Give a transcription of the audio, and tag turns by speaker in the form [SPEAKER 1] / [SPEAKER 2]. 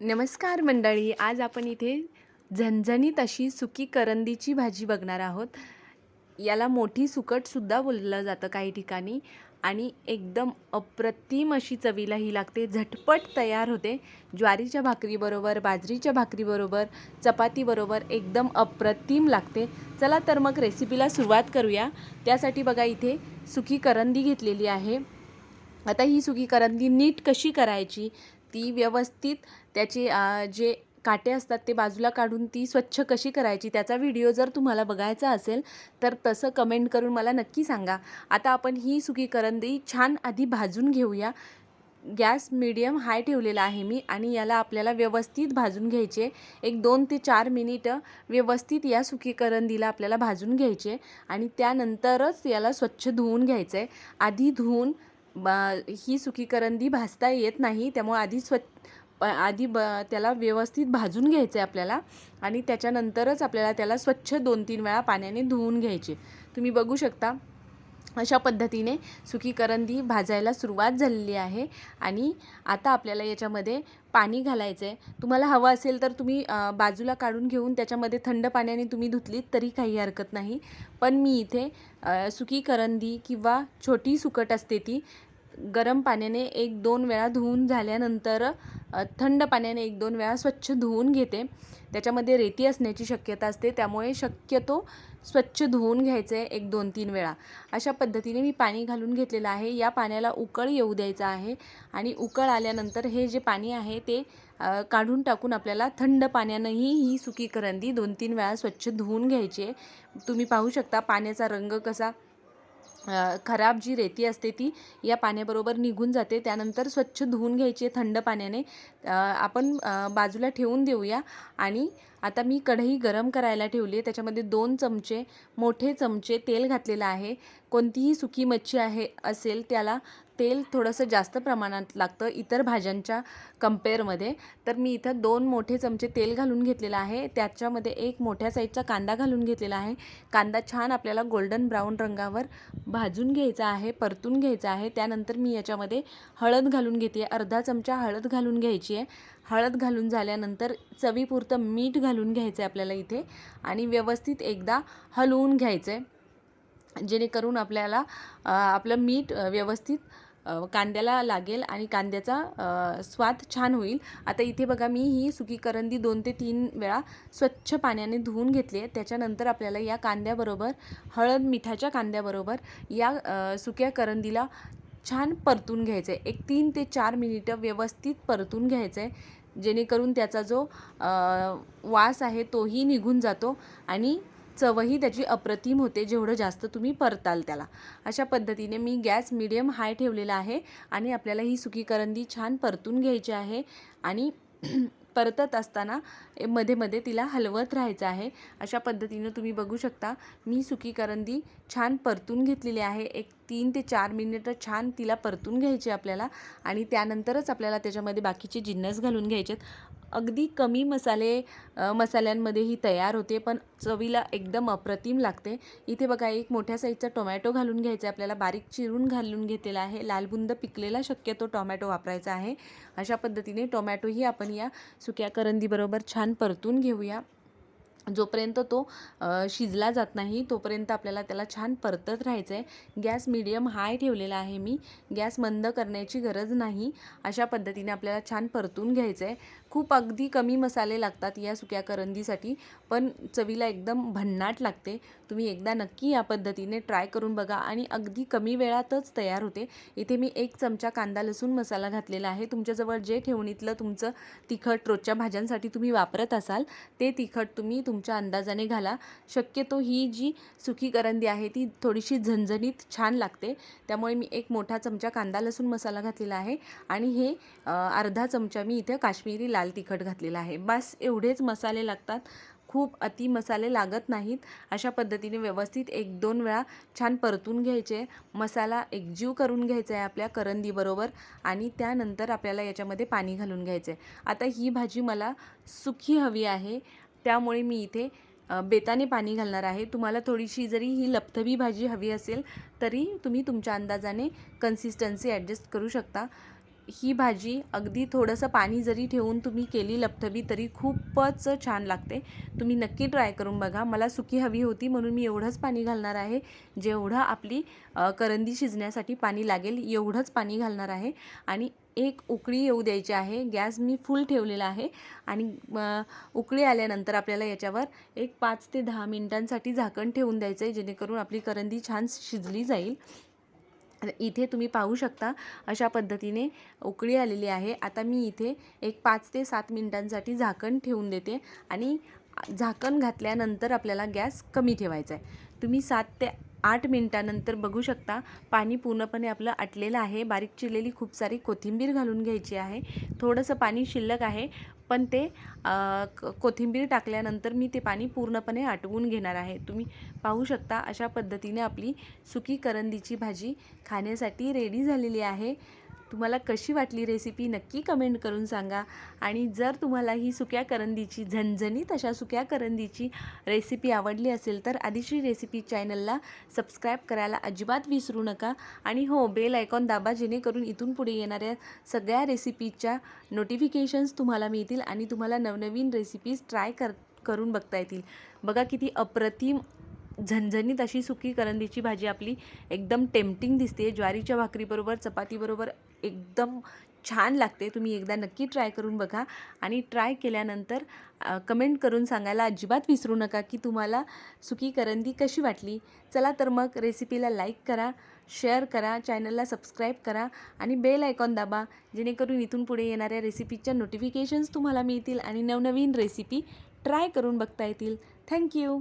[SPEAKER 1] नमस्कार मंडळी आज आपण इथे झणझणीत अशी सुकी करंदीची भाजी बघणार आहोत. याला मोठी सुकटसुद्धा बोललं जातं काही ठिकाणी आणि एकदम अप्रतिम अशी चवीला ही लागते. झटपट तयार होते. ज्वारीच्या भाकरीबरोबर बाजरीच्या भाकरीबरोबर चपातीबरोबर एकदम अप्रतिम लागते. चला तर मग रेसिपीला सुरुवात करूया. त्यासाठी बघा इथे सुकी करंदी घेतलेली आहे. आता ही सुकी करंदी नीट कशी करायची? ती व्यवस्थित त्याचे जे काटे असतात ते बाजूला काढून ती स्वच्छ कशी करायची त्याचा व्हिडिओ जर तुम्हाला बघायचा असेल तर तसं कमेंट करून मला नक्की सांगा. आता आपण ही सुकी करंदी छान आधी भाजून घेऊया. गॅस मीडियम हाय ठेवलेला आहे मी आणि याला आपल्याला व्यवस्थित भाजून घ्यायचे. एक दोन ते चार मिनिटं व्यवस्थित या सुकी करंदीला आपल्याला भाजून घ्यायचे आणि त्यानंतरच याला स्वच्छ धुवून घ्यायचं आहे आधी धुवून ब ही सुकी करंदी भाजता येत नाही त्यामुळे आधी स्व प- आधी ब त्याला व्यवस्थित भाजून घ्यायचं आहे आपल्याला आणि त्याच्यानंतरच आपल्याला त्याला स्वच्छ दोन तीन वेळा पाण्याने धुवून घ्यायचे. तुम्ही बघू शकता अशा पद्धतीने सुकी करंदी भाजायला सुरुवात झालेली आहे आणि आता आपल्याला याच्यामध्ये पाणी घालायचं आहे तुम्हाला हवं असेल तर तुम्ही बाजूला काढून घेऊन त्याच्यामध्ये थंड पाण्याने तुम्ही धुतलीत तरी काही हरकत नाही. पण मी इथे सुकी करंदी किंवा छोटी सुकट असते ती गरम पाण्याने एक दोन वेळा धुवून झाल्यानंतर थंड पाण्याने एक दोन वेळा स्वच्छ धुवून घेते. त्याच्यामध्ये रेती असण्याची शक्यता असते. त्यामुळे शक्यतो स्वच्छ धुवून घ्यायचं आहे एक दोन तीन वेळा. अशा पद्धतीने मी पाणी घालून घेतलेलं आहे. या पाण्याला उकळ येऊ द्यायचं आहे आणि उकळ आल्यानंतर हे जे पाणी आहे ते काढून टाकून आपल्याला थंड पाण्यानंही ही सुकी करंदी दोन तीन वेळा स्वच्छ धुवून घ्यायची आहे. तुम्ही पाहू शकता पाण्याचा रंग कसा खराब जी रेती असते ती या पाण्याबरोबर निघून जाते. त्यानंतर स्वच्छ धुवून घ्यायची आहे थंड पाण्याने. आपण बाजूला ठेवून देऊया. आणि आता मी कढई गरम करायला ठेवली आहे. त्याच्यामध्ये दोन चमचे मोठे चमचे तेल घातलेलं आहे. कोणतीही सुकी मच्छी आहे असेल त्याला तेल थोडंसं जास्त प्रमाणात लागतं इतर भाज्यांच्या कम्पेअरमध्ये तर मी इथं दोन मोठे चमचे तेल घालून घेतलेलं आहे. त्याच्यामध्ये एक मोठ्या साईजचा कांदा घालून घेतलेला आहे. कांदा छान आपल्याला गोल्डन ब्राऊन रंगावर भाजून घ्यायचा आहे परतून घ्यायचा आहे. त्यानंतर मी याच्यामध्ये हळद घालून घेते. अर्धा चमचा हळद घालून घ्यायची आहे. हळद घालून झाल्यानंतर चवीपुरतं मीठ घालून घ्यायचं आहे आपल्याला इथे. आणि व्यवस्थित एकदा हलवून घ्यायचं आहे. जेणेकरून आपल्याला आपलं मीठ व्यवस्थित कांद्याला लागेल आणि कांद्याचा स्वाद छान होईल. आता इथे बघा मी ही सुकी करंदी दोन ते तीन वेळा स्वच्छ पाण्याने धुवून घेतली आहे. त्याच्यानंतर आपल्याला या कांद्याबरोबर हळद मिठाच्या कांद्याबरोबर या सुक्या करंदीला छान परतून घ्यायचं आहे. एक तीन ते चार मिनिटं व्यवस्थित परतून घ्यायचं आहे जेणेकरून त्याचा जो वास आहे तोही निघून जातो आणि चवही त्याची अप्रतिम होते जेवढं जास्त तुम्ही परताल त्याला. अशा पद्धतीने मी गॅस मिडियम हाय ठेवलेला आहे आणि आपल्याला ही सुकी करंदी छान परतून घ्यायची आहे आणि परतत असताना मध्ये मध्ये तिला हलवत राहायचं आहे. अशा पद्धतीनं तुम्ही बघू शकता. मी सुकी करंदी छान परतून घेतलेली आहे. एक तीन ते चार मिनिटं छान तिला परतून घ्यायची आपल्याला आणि त्यानंतरच आपल्याला त्याच्यामध्ये बाकीचे जिन्नस घालून घ्यायचेत. अगदी कमी मसाले मसाल्यांमध्ये ही तयार होते पण चवीला एकदम अप्रतिम लागते. इथे बघा एक मोठ्या साईजचा टोमॅटो घालून घ्यायचा आहे. आपल्याला बारीक चिरून घालून घेतलेला आहे. लालबुंद पिकलेला शक्यतो टोमॅटो वापरायचा आहे. अशा पद्धतीने टोमॅटोही आपण या सुक्या करंदीबरोबर छान परतून घेऊया. जोपर्यंत तो शिजला जात नाही तोपर्यंत आपल्याला त्याला छान परतत राहायचं आहे गॅस मीडियम हाय ठेवलेला आहे मी. गॅस मंद करण्याची गरज नाही. अशा पद्धतीने आपल्याला छान परतून घ्यायचं आहे खूप अगदी कमी मसाले लागतात या सुक्या करंदीसाठी पण चवीला एकदम भन्नाट लागते. तुम्ही एकदा नक्की या पद्धतीने ट्राय करून बघा आणि अगदी कमी वेळातच तयार होते. इथे मी एक चमचा कांदा लसूण मसाला घातलेला आहे. तुमच्याजवळ जे ठेवणीतलं तुमचं तिखट रोजच्या भाज्यांसाठी तुम्ही वापरत असाल ते तिखट तुम्ही तुमच्या अंदाजाने घाला. शक्यतो ही जी सुकी करंदी आहे ती थोडीशी झणझणीत छान लागते. त्यामुळे मी एक मोठा चमचा कांदा लसूण मसाला घातलेला आहे आणि हे अर्धा चमचा मी इथे काश्मीरी लाल तिखट घातलेला आहे. बस एवढेच मसाले लागतात. खूप अति मसाले लागत नाहीत. अशा पद्धतीने व्यवस्थित एक दोन वेळा छान परतून घ्यायचे. मसाला एकजीव करून घ्यायचा आहे आपल्या करंदीबरोबर आणि त्यानंतर आपल्याला याच्यामध्ये पाणी घालून घ्यायचं आहे आता ही भाजी मला सुखी हवी आहे. त्यामुळे मी इथे बेताने पाणी घालणार आहे. तुम्हाला थोडीशी जरी ही लपथबी भाजी हवी असेल तरी तुम्ही तुमच्या अंदाजाने कन्सिस्टन्सी ॲडजस्ट करू शकता. ही भाजी अगदी थोडंसं पाणी जरी ठेवून तुम्ही केली लपथबी तरी खूपच छान लागते. तुम्ही नक्की ट्राय करून बघा. मला सुकी हवी होती म्हणून मी एवढंच पाणी घालणार आहे. जेवढं आपली करंदी शिजण्यासाठी पाणी लागेल एवढंच पाणी घालणार आहे. आणि एक उकळी येऊ द्यायची आहे. गॅस मी फुल ठेवलेला आहे. आणि उकळी आल्यानंतर आपल्याला याच्यावर एक पाच ते दहा मिनिटांसाठी झाकण ठेवून द्यायचं आहे जेणेकरून आपली करंदी छान शिजली जाईल. इथे तुम्ही पाहू शकता अशा पद्धतीने उकळी आलेली आहे. आता मी इथे एक पाच ते सात मिनिटांसाठी झाकण ठेवून देते आणि झाकण घातल्यानंतर आपल्याला गॅस कमी ठेवायचा आहे. तुम्ही सात ते आठ मिनिटानंतर बघू शकता पाणी पूर्णपणे आपलं आटलेलं आहे. बारीक चिरलेली खूप सारी कोथिंबीर घालून घ्यायची आहे. थोडंसं पाणी शिल्लक आहे. पण ते क- कोथिंबीर टाकल्यानंतर मी ते पाणी पूर्णपणे आटवून घेणार आहे. तुम्ही पाहू शकता अशा पद्धतीने आपली सुकी करंदीची भाजी खाण्यासाठी रेडी झालेली आहे. तुम्हाला कशी वाटली रेसिपी नक्की कमेंट करून सांगा. आणि जर तुम्हाला ही सुक्या करंदीची झणझणीत अशा सुक्या करंदीची रेसिपी आवडली असेल तर आधीची रेसिपी चॅनलला सबस्क्राईब करायला अजिबात विसरू नका. आणि हो बेल आयकॉन दाबा जेणेकरून इथून पुढे येणाऱ्या सगळ्या रेसिपीच्या नोटिफिकेशन्स तुम्हाला मिळतील आणि तुम्हाला नवनवीन रेसिपीज ट्राय कर करून बघता येतील. बघा किती अप्रतिम झणझणीत अशी सुकी करंदीची भाजी आपली एकदम टेम्पटिंग दिसते ज्वारीच्या भाकरीबरोबर चपातीबरोबर एकदम छान लागते. तुम्ही एकदा नक्की ट्राय करून बघा. आणि ट्राय केल्यानंतर कमेंट करून सांगायला अजिबात विसरू नका की तुम्हाला सुकी करंदी कशी वाटली. चला तर मग रेसिपीला लाईक करा शेअर करा चॅनलला सबस्क्राईब करा आणि बेल आयकॉन दाबा जेणेकरून इथून पुढे येणाऱ्या रेसिपीच्या नोटिफिकेशन्स तुम्हाला मिळतील आणि नवनवीन रेसिपी ट्राय करून बघता येतील. थँक्यू